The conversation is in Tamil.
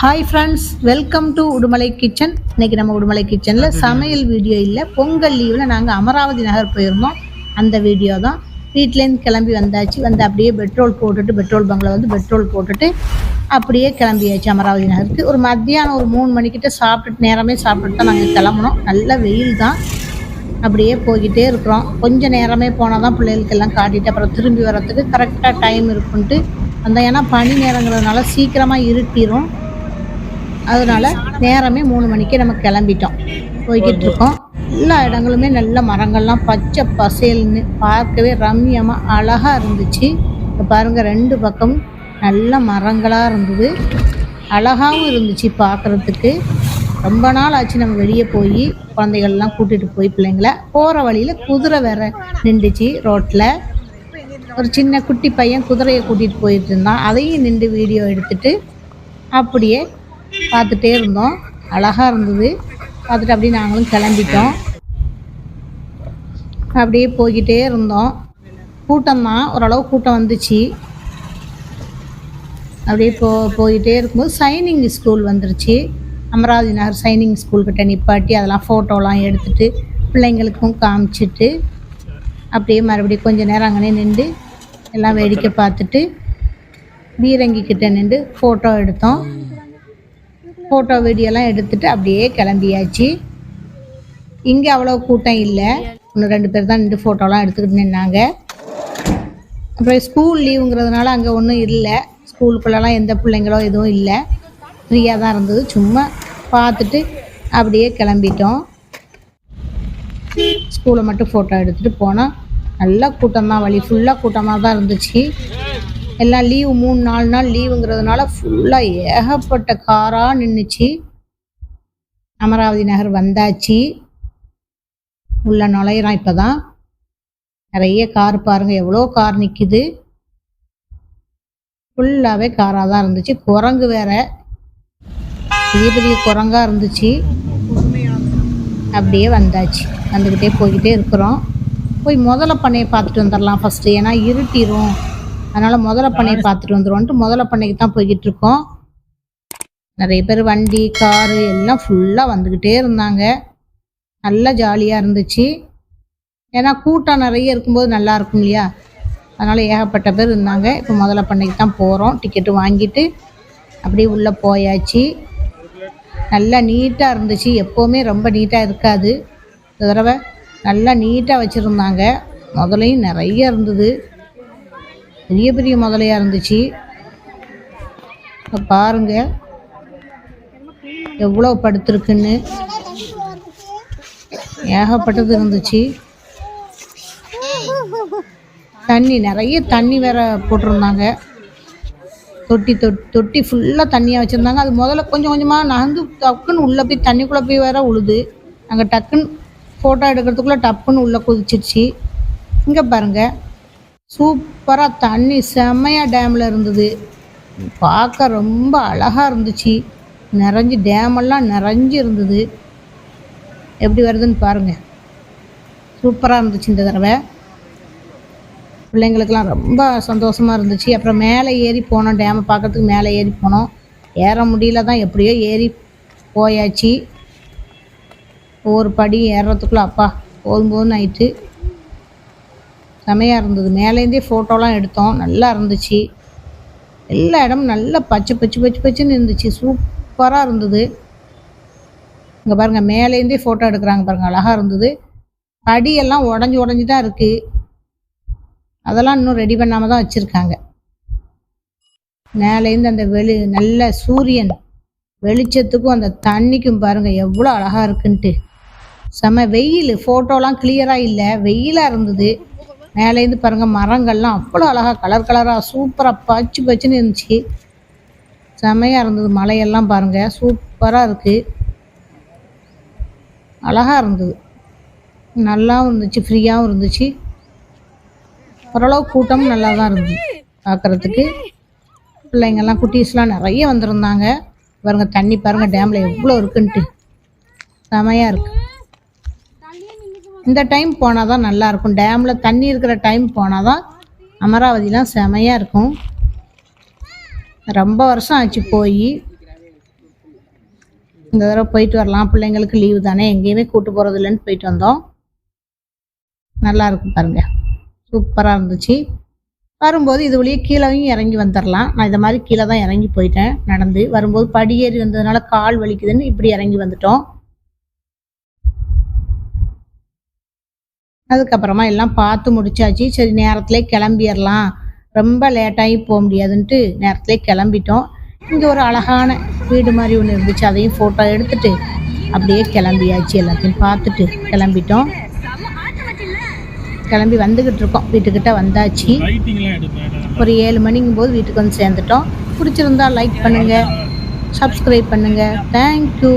Hi friends welcome to Udumalai kitchen இன்னைக்கு நம்ம உடுமலை கிச்சனில் சமையல் வீடியோ இல்லை பொங்கல் லீவில் நாங்கள் அமராவதி நகர் போயிருந்தோம். அந்த வீடியோ தான். வீட்டிலேருந்து கிளம்பி வந்தாச்சு. வந்து அப்படியே பெட்ரோல் போட்டுட்டு பெட்ரோல் பங்கில் வந்து பெட்ரோல் போட்டுட்டு அப்படியே கிளம்பியாச்சு அமராவதி நகருக்கு. ஒரு மத்தியானம் ஒரு மூணு மணிக்கிட்ட சாப்பிட்டுட்டு நேரமே சாப்பிட்டுட்டு தான் நாங்கள் கிளம்புனோம். நல்ல வெயில் தான். அப்படியே போய்கிட்டே இருக்கிறோம். கொஞ்சம் நேரமே போனால் தான் பிள்ளைகளுக்கெல்லாம் காட்டிட்டு அப்புறம் திரும்பி வர்றதுக்கு கரெக்டாக டைம் இருக்குன்ட்டு அந்த ஏன்னா பனி நேரங்கிறதுனால சீக்கிரமாக இருட்டிரும். அதனால நேரமே மூணு மணிக்கு நம்ம கிளம்பிட்டோம். போய்கிட்டு இருக்கோம் எல்லா இடங்களுமே நல்ல மரங்கள்லாம் பச்சை பசேல்னு பார்க்கவே ரம்யமாக அழகாக இருந்துச்சு. பாருங்கள் ரெண்டு பக்கமும் நல்ல மரங்களாக இருந்தது. அழகாகவும் இருந்துச்சு பார்க்குறதுக்கு. ரொம்ப நாள் ஆச்சு நம்ம வெளியே போய் குழந்தைகள்லாம் கூட்டிகிட்டு போய் பிள்ளைங்கள. போகிற வழியில் குதிரை வேற நின்றுச்சு ரோட்டில் ஒரு சின்ன குட்டி பையன் குதிரையை கூட்டிகிட்டு போயிட்டு இருந்தான். அதையும் நின்று வீடியோ எடுத்துட்டு அப்படியே பார்த்துட்டே இருந்தோம். அழகாக இருந்தது. பார்த்துட்டு அப்படியே நாங்களும் கிளம்பிட்டோம். அப்படியே போய்கிட்டே இருந்தோம். கூட்டம் தான் ஓரளவு கூட்டம் வந்துச்சு. அப்படியே போ போயிட்டே இருக்கும்போது சைனிங் ஸ்கூல் வந்துருச்சு. அமராவதி நகர் சைனிங் ஸ்கூல்கிட்ட நிப்பாட்டி அதெல்லாம் ஃபோட்டோலாம் எடுத்துட்டு பிள்ளைங்களுக்கும் காமிச்சிட்டு அப்படியே மறுபடியும் கொஞ்ச நேரம் அங்கே நின்று எல்லாம் வேடிக்கை பார்த்துட்டு பீரங்கி கிட்ட நின்று ஃபோட்டோ எடுத்தோம். ஃபோட்டோ வீடியோலாம் எடுத்துகிட்டு அப்படியே கிளம்பியாச்சு. இங்கே அவ்வளோ கூட்டம் இல்லை. இன்னும் ரெண்டு பேர் தான் நின்று ஃபோட்டோலாம் எடுத்துக்கிட்டு நின்னாங்க. அப்புறம் ஸ்கூல் லீவுங்கிறதுனால அங்கே ஒன்றும் இல்லை. ஸ்கூலுக்குள்ளெல்லாம் எந்த பிள்ளைங்களோ எதுவும் இல்லை. ஃப்ரீயாக தான் இருந்தது. சும்மா பார்த்துட்டு அப்படியே கிளம்பிட்டோம். ஸ்கூலை மட்டும் ஃபோட்டோ எடுத்துகிட்டு போனோம் நல்ல கூட்டமாக வழி ஃபுல்லாக கூட்டமாக தான் இருந்துச்சு. எல்லாம் லீவு மூணு நாலு நாள் லீவுங்கிறதுனால ஃபுல்லாக ஏகப்பட்ட காராக நின்றுச்சு அமராவதி நகர் வந்தாச்சு. உள்ள நுழையிறோம் இப்போ தான் நிறைய கார் பாருங்க எவ்வளோ கார் நிற்கிது ஃபுல்லாகவே காராக தான் இருந்துச்சு. குரங்கு வேற. பெரிய பெரிய குரங்காக இருந்துச்சு. அப்படியே வந்தாச்சு. வந்துக்கிட்டே போய்கிட்டே இருக்கிறோம். போய் முதல்ல பண்ணையை பார்த்துட்டு வந்துடலாம் ஃபஸ்ட்டு ஏன்னா இருட்டிரும். அதனால் முதல பண்ணையை பார்த்துட்டு வந்துடுவோன்ட்டு முதல பண்ணைக்கு தான் போய்கிட்டு இருக்கோம் நிறைய பேர் வண்டி காரு எல்லாம் ஃபுல்லாக வந்துக்கிட்டே இருந்தாங்க. நல்லா ஜாலியாக இருந்துச்சு. ஏன்னா கூட்டம் நிறைய இருக்கும்போது நல்லா இருக்கும் இல்லையா? அதனால் ஏகப்பட்ட பேர் இருந்தாங்க. இப்போ முதல்ல பண்ணைக்கு தான் போகிறோம் டிக்கெட்டு வாங்கிட்டு அப்படியே உள்ளே போயாச்சு. நல்லா நீட்டாக இருந்துச்சு. எப்போவுமே ரொம்ப நீட்டாக இருக்காது. இந்த தடவை நல்லா நீட்டாக வச்சுருந்தாங்க. முதலையும் நிறைய இருந்தது. பெரிய பெரிய முதலையாக இருந்துச்சு. இப்போ பாருங்கள் எவ்வளோ படுத்துருக்குன்னு. ஏகப்பட்டது இருந்துச்சு. தண்ணி நிறைய தண்ணி வேற போட்டிருந்தாங்க. தொட்டி தொட்டி தொட்டி ஃபுல்லாக தண்ணியாக வச்சுருந்தாங்க. அது முதல்ல கொஞ்சம் கொஞ்சமாக நகர்ந்து டக்குன்னு உள்ளே போய் தண்ணிக்குள்ளே போய் வேற உழுது. அங்கே டக்குன்னு ஃபோட்டோ எடுக்கிறதுக்குள்ளே டப்புன்னு உள்ளே குதிச்சிருச்சு. இங்கே பாருங்கள் சூப்பராக தண்ணி செம்மையாக டேமில் இருந்தது. பார்க்க ரொம்ப அழகாக இருந்துச்சு. நிறைஞ்சு டேமெல்லாம் நிறைஞ்சு இருந்தது. எப்படி வருதுன்னு பாருங்கள் சூப்பராக இருந்துச்சு இந்த தடவை. பிள்ளைங்களுக்கெல்லாம் ரொம்ப சந்தோஷமாக இருந்துச்சு. அப்புறம் மேலே ஏறி போனோம். டேமை பார்க்கறதுக்கு மேலே ஏறி போனோம். ஏற முடியல தான் எப்படியோ ஏறி போயாச்சு. ஒவ்வொரு படி ஏறுறதுக்குள்ள அப்பா போதும் போதும் ஆயிட்டு செமையாக இருந்தது. மேலேருந்தே ஃபோட்டோலாம் எடுத்தோம். நல்லா இருந்துச்சு. எல்லா இடமும் நல்லா பச்சை பச்சை பச்சை பச்சைன்னு இருந்துச்சு. சூப்பராக இருந்தது. இங்கே பாருங்கள் மேலேருந்தே ஃபோட்டோ எடுக்கிறாங்க பாருங்கள் அழகாக இருந்தது. படியெல்லாம் உடஞ்சி உடஞ்சி தான் இருக்குது அதெல்லாம் இன்னும் ரெடி பண்ணாமல் தான் வச்சுருக்காங்க. மேலேருந்து அந்த வெளி நல்ல சூரியன் வெளிச்சத்துக்கும் அந்த தண்ணிக்கும் பாருங்கள் எவ்வளோ அழகாக இருக்குன்ட்டு. செம வெயில். ஃபோட்டோலாம் கிளியராக இல்லை. வெயிலாக இருந்தது. மேலேருந்து பாருங்கள் மரங்கள்லாம் அவ்வளோ அழகாக கலர் கலராக சூப்பராக பச்சு பச்சுன்னு இருந்துச்சு. செமையாக இருந்தது மலையெல்லாம் பாருங்கள் சூப்பராக இருக்குது அழகாக இருந்தது. நல்லாவும் இருந்துச்சு ஃப்ரீயாகவும் இருந்துச்சு. ஓரளவு கூட்டமும் நல்லா தான் இருந்தது பார்க்குறதுக்கு பிள்ளைங்கள்லாம் குட்டீஸ்லாம் நிறைய வந்திருந்தாங்க. பாருங்க தண்ணி பாருங்கள் டேமில் எவ்வளோ இருக்குன்ட்டு. செமையாக இருக்குது இந்த டைம் போனால் தான் நல்லாயிருக்கும் டேமில் தண்ணி இருக்கிற டைம் போனால் தான் அமராவதிலாம் செமையாக இருக்கும். ரொம்ப வருஷம் ஆச்சு போய். இந்த தடவை போயிட்டு வரலாம். பிள்ளைங்களுக்கு லீவு தானே. எங்கேயுமே கூட்டு போகிறது இல்லைன்னு போயிட்டு வந்தோம். நல்லா இருக்கும் பாருங்க. சூப்பராக இருந்துச்சு. வரும்போது இது வழியே கீழேயும் இறங்கி வந்துடலாம் நான் இந்த மாதிரி கீழே தான் இறங்கி போயிட்டேன் நடந்து. வரும்போது படியேறி வந்ததுனால கால் வலிக்குதுன்னு இப்படி இறங்கி வந்துட்டோம். அதுக்கப்புறமா எல்லாம் பார்த்து முடிச்சாச்சு. சரி நேரத்தில் கிளம்பிடலாம். ரொம்ப லேட்டாகி போக முடியாதுன்ட்டு நேரத்தில் கிளம்பிட்டோம். இங்கே ஒரு அழகான வீடு மாதிரி ஒன்று இருந்துச்சு. அதையும் ஃபோட்டோ எடுத்துட்டு அப்படியே கிளம்பியாச்சு எல்லாத்தையும் பார்த்துட்டு கிளம்பிட்டோம். கிளம்பி வந்துக்கிட்டு இருக்கோம். வீட்டுக்கிட்ட வந்தாச்சு. ஒரு ஏழு மணிங்கும் போது வீட்டுக்கு வந்து சேர்ந்துட்டோம். பிடிச்சிருந்தா லைக் பண்ணுங்கள் சப்ஸ்கிரைப் பண்ணுங்கள் தேங்க்யூ